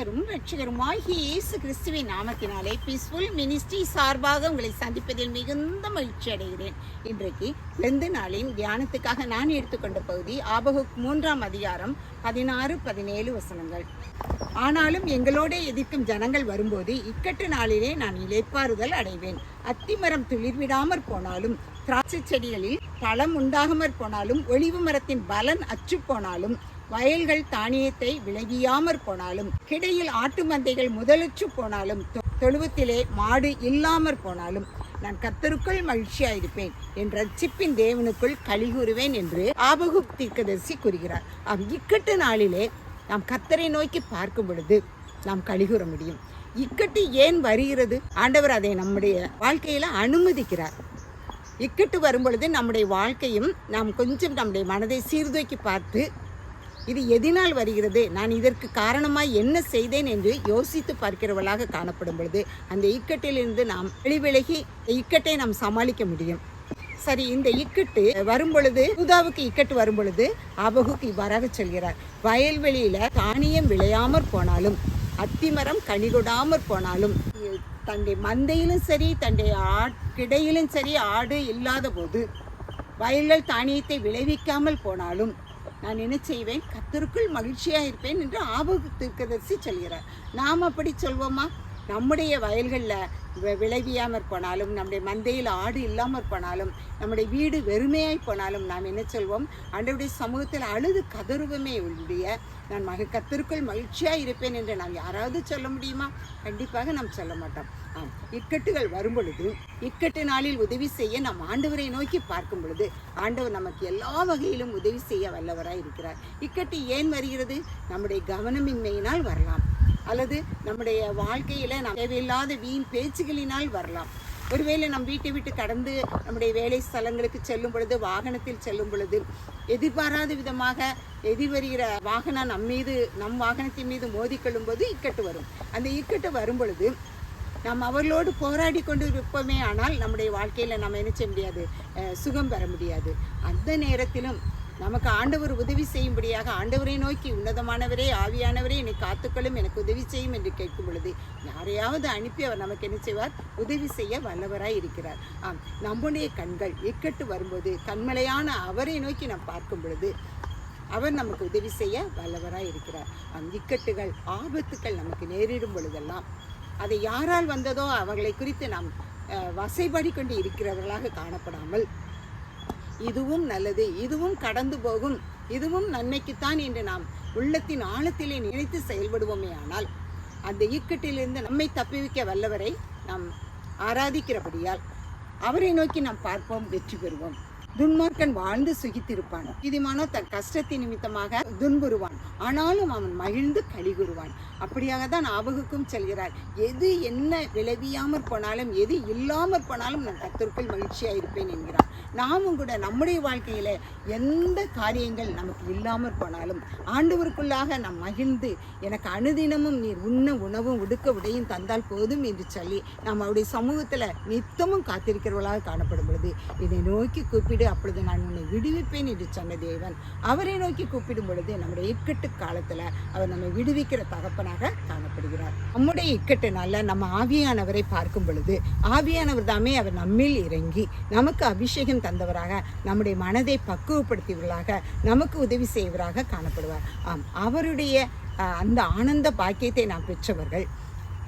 கர்த்தரும் ரட்சகருமாகிய இயேசு கிறிஸ்துவின் நாமத்தினாலே பீஸ்ஃபுல் மினிஸ்ட்ரி சார்பாக உங்களை சந்திப்பதில் மிகுந்த மகிழ்ச்சி அடைகிறேன். இன்றைக்கு லெந்து நாளின் தியானத்துக்காக நான் எடுத்துக்கொண்ட பகுதி ஆபகுக் மூன்றாம் அதிகாரம் பதினாறு பதினேழு வசனங்கள். ஆனாலும் எங்களோட எதிர்க்கும் ஜனங்கள் வரும்போது இக்கட்டு நாளிலே நான் இளைப்பாறுதல் அடைவேன். அத்திமரம் துளிர்விடாமற் போனாலும் திராட்சை செடிகளில் பழம் உண்டாகாமற் போனாலும் ஒளிவு மரத்தின் பலன் அச்சு போனாலும் வயல்கள் தானியத்தை விலகியாமற் போனாலும் கிடையில் ஆட்டு மந்தைகள் முதலுச்சு போனாலும் தொ- தொழுவத்திலே மாடு இல்லாமற் போனாலும் நான் கத்தருக்குள் மகிழ்ச்சியாயிருப்பேன் என் ரட்சிப்பின் தேவனுக்குள் கலிகூறுவேன் என்று ஆபகுப் தீர்க்கதரிசி கூறுகிறார். அவ் இக்கட்டு நாளிலே நாம் கத்தரை நோக்கி பார்க்கும் பொழுது நாம் கலிகூற முடியும். இக்கட்டு ஏன் வருகிறது? ஆண்டவர் அதை நம்முடைய வாழ்க்கையில் அனுமதிக்கிறார். இக்கட்டு வரும் பொழுது நம்முடைய வாழ்க்கையும் நாம் கொஞ்சம் நம்முடைய மனதை சீர்தூக்கி பார்த்து இது எதினால் வருகிறது. நான் இதற்கு காரணமாய் என்ன செய்தேன் என்று யோசித்து பார்க்கிறவளாக காணப்படும் பொழுது அந்த இக்கட்டிலிருந்து நாம் வெளிவிலகி இக்கட்டை நாம் சமாளிக்க முடியும். சரி இந்த இக்கட்டு வரும்பொழுது புதாவுக்கு இக்கட்டு வரும்பொழுது அபகுக்கு இவ்வாறாக சொல்கிறார். வயல்வெளியில தானியம் விளையாமற் போனாலும் அத்திமரம் கனிகொடாமற் போனாலும் தன்னுடைய மந்தையிலும் சரி தன்னுடைய ஆட்கிடையிலும் சரி ஆடு இல்லாத போது வயல்கள் தானியத்தை விளைவிக்காமல் போனாலும் நான் என்ன செய்வேன் கத்தருக்குள் மகிழ்ச்சியாக இருப்பேன் என்று ஆபத்து தீர்க்கதரிசி சொல்கிறார். நாம் அப்படி சொல்வோமா? நம்முடைய வயல்களில் விளைவியாமற் போனாலும் நம்முடைய மந்தையில் ஆடு இல்லாமற் போனாலும் நம்முடைய வீடு வெறுமையாய் போனாலும் நாம் என்ன சொல்வோம்? ஆண்டவருடைய சமூகத்தில் அழுது கதறுவமே ஒழிய நான் மக கத்திற்குள் மகிழ்ச்சியாக இருப்பேன் என்று நாம் யாராவது சொல்ல முடியுமா? கண்டிப்பாக நாம் சொல்ல மாட்டோம். ஆம் இக்கட்டுகள் வரும் பொழுது இக்கட்டு நாளில் உதவி செய்ய நாம் ஆண்டவரை நோக்கி பார்க்கும் பொழுது ஆண்டவர் நமக்கு எல்லா வகையிலும் உதவி செய்ய வல்லவராக இருக்கிறார். இக்கட்டு ஏன் வருகிறது? நம்முடைய கவனமின்மையினால் வரலாம். அல்லது நம்முடைய வாழ்க்கையில நாம் தேவையில்லாத வீண் பேச்சுகளினால் வரலாம். ஒருவேளை நம் வீட்டை விட்டு கடந்து நம்முடைய வேலை ஸ்தலங்களுக்கு செல்லும் பொழுது வாகனத்தில் செல்லும் பொழுது எதிர்பாராத விதமாக எதிர்வருகிற வாகனம் நம் மீது நம் வாகனத்தின் மீது மோதிக்கொள்ளும் போது இக்கட்டு வரும். அந்த இக்கட்டு வரும் பொழுது நாம் அவர்களோடு போராடி கொண்டு இருப்போமே ஆனால் நம்முடைய வாழ்க்கையில் நம்ம என்ன செய்ய முடியாது? சுகம் பெற முடியாது. அந்த நேரத்திலும் நமக்கு ஆண்டவர் உதவி செய்யும்படியாக ஆண்டவரை நோக்கி உன்னதமானவரே ஆவியானவரே என்னை காத்துக்களும் எனக்கு உதவி செய்யும் என்று கேட்கும் பொழுது யாரையாவது அனுப்பி அவர் நமக்கு என்ன செய்வார்? உதவி செய்ய வல்லவராய் இருக்கிறார். ஆம் நம்முடைய கண்கள் இக்கட்டு வரும்போது கண்மலையான அவரை நோக்கி நாம் பார்க்கும் பொழுது அவர் நமக்கு உதவி செய்ய வல்லவராய் இருக்கிறார். ஆம் இக்கட்டுகள் ஆபத்துக்கள் நமக்கு நேரிடும் பொழுதெல்லாம் அதை யாரால் வந்ததோ அவர்களை குறித்து நாம் வசைபாடி கொண்டு இருக்கிறவர்களாக காணப்படாமல் இதுவும் நல்லது இதுவும் கடந்து போகும் இதுவும் நன்மைக்குத்தான் என்று நாம் உள்ளத்தின் ஆழத்திலே நினைத்து செயல்படுவோமே ஆனால் அந்த இக்கட்டிலிருந்து நம்மை தப்பிவிக்க வல்லவரை நாம் ஆராதிக்கிறபடியால் அவரை நோக்கி நாம் பார்ப்போம் வெற்றி பெறுவோம். துன்மார்க்கன் வாழ்ந்து சுகித்திருப்பான். இதுமானோ தன் கஷ்டத்தின் நிமித்தமாக துன்புறுவான். ஆனாலும் அவன் மகிழ்ந்து கலிகுறுவான் அப்படியாக தான் ஆபகுக்கும் செல்கிறார். எது என்ன விளைவியாமற் போனாலும் எது இல்லாமற் போனாலும் நான் கத்திற்குள் மகிழ்ச்சியாக இருப்பேன் என்கிறான். நாமும் கூட நம்முடைய வாழ்க்கையில் எந்த காரியங்கள் நமக்கு இல்லாமற் போனாலும் ஆண்டவருக்குள்ளாக நாம் மகிழ்ந்து எனக்கு அனுதினமும் நீர் உண்ண உணவும் உடுக்க உடையும் தந்தால் போதும் என்று சொல்லி நாம் அவருடைய சமூகத்தில் நித்தமும் காத்திருக்கிறவர்களாக காணப்படும் பொழுது இதை நோக்கி கூப்பிடு அப்பொழுது நான் உன்னை விடுவிப்பேன் என்று சொன்ன தேவன் அவரை நோக்கி கூப்பிடும் பொழுது நம்முடைய இக்கட்டு காலத்தில் அவர் நம்ம விடுவிக்கிற தகப்பனாக காணப்படுகிறார். நம்முடைய இக்கட்டினால நம்ம ஆவியானவரை பார்க்கும் பொழுது ஆவியானவர் தாமே அவர் நம்மில் இறங்கி நமக்கு அபிஷேகம் தந்தவராக நம்முடைய மனதை பக்குவப்படுத்தியவர்களாக நமக்கு உதவி செய்வராக காணப்படுவார். ஆம் அவருடைய அந்த ஆனந்த பாக்கியத்தை நாம் பெற்றவர்கள்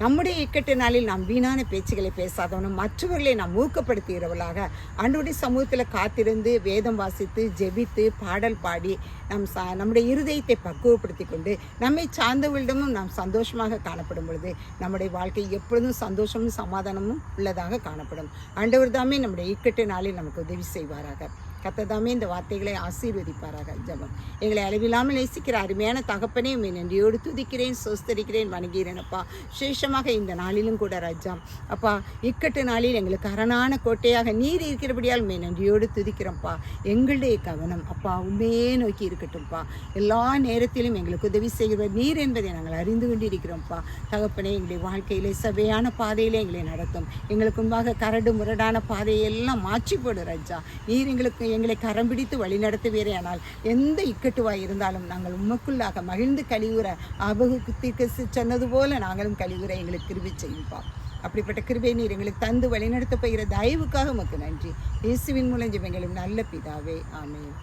நம்முடைய இக்கட்டு நாளில் நாம் வீணான பேச்சுகளை பேசாதவனும் மற்றவர்களை நாம் ஊக்கப்படுத்துகிறவர்களாக அன்றுடைய சமூகத்தில் காத்திருந்து வேதம் வாசித்து ஜெபித்து பாடல் பாடி நம் சா நம்முடைய இருதயத்தை பக்குவப்படுத்தி கொண்டு நம்மை சார்ந்தவர்களிடமும் நாம் சந்தோஷமாக காணப்படும் பொழுது நம்முடைய வாழ்க்கை எப்பொழுதும் சந்தோஷமும் சமாதானமும் உள்ளதாக காணப்படும். ஆண்டவர் தாமே நம்முடைய இக்கட்டு நாளில் நமக்கு உதவி செய்வாராக. கத்ததாமே இந்த வார்த்தைகளை ஆசீர்வதிப்பாராக ஜபம். எங்களை அளவில்லாமல் நேசிக்கிற அருமையான தகப்பனே உண்மை நன்றியோடு துதிக்கிறேன் சோஸ்தரிக்கிறேன் வணங்குகிறேன் அப்பா. விசேஷமாக இந்த நாளிலும் கூட ராஜா. அப்பா இக்கட்டு நாளில் எங்களுக்கு அரணான கோட்டையாக நீர் இருக்கிறபடியால் உண்மை நன்றியோடு துதிக்கிறோம்ப்பா. எங்களுடைய கவனம் அப்பா உண்மையே நோக்கி இருக்கட்டும்ப்பா. எல்லா நேரத்திலும் எங்களுக்கு உதவி செய்கிறவர் நீர் என்பதை நாங்கள் அறிந்து கொண்டிருக்கிறோம்ப்பா. தகப்பனே எங்களுடைய வாழ்க்கையிலே சபையான பாதையிலே எங்களை நடத்தும். எங்களுக்கு முன்பாக கரடு முரடான பாதையெல்லாம் மாற்றி போடு ரஜா. நீர் எங்களுக்கு எங்களை கரம் பிடித்து வழிநடத்துவீரே ஆனால் எந்த இக்கட்டுவாய் இருந்தாலும் நாங்கள் உமக்குள்ளாக மகிழ்ந்து கழிவுற ஆபகுத்திற்கு சொன்னது போல நாங்களும் கழிவுற எங்களுக்கு கிருவி செய்யும்பா. அப்படிப்பட்ட கிருபை நீர் எங்களுக்கு தந்து வழிநடத்த போகிற தயவுக்காக உமக்கு நன்றி. இயேசுவின் மூலம் ஜெபங்களும் நல்ல பிதாவே. ஆமென்.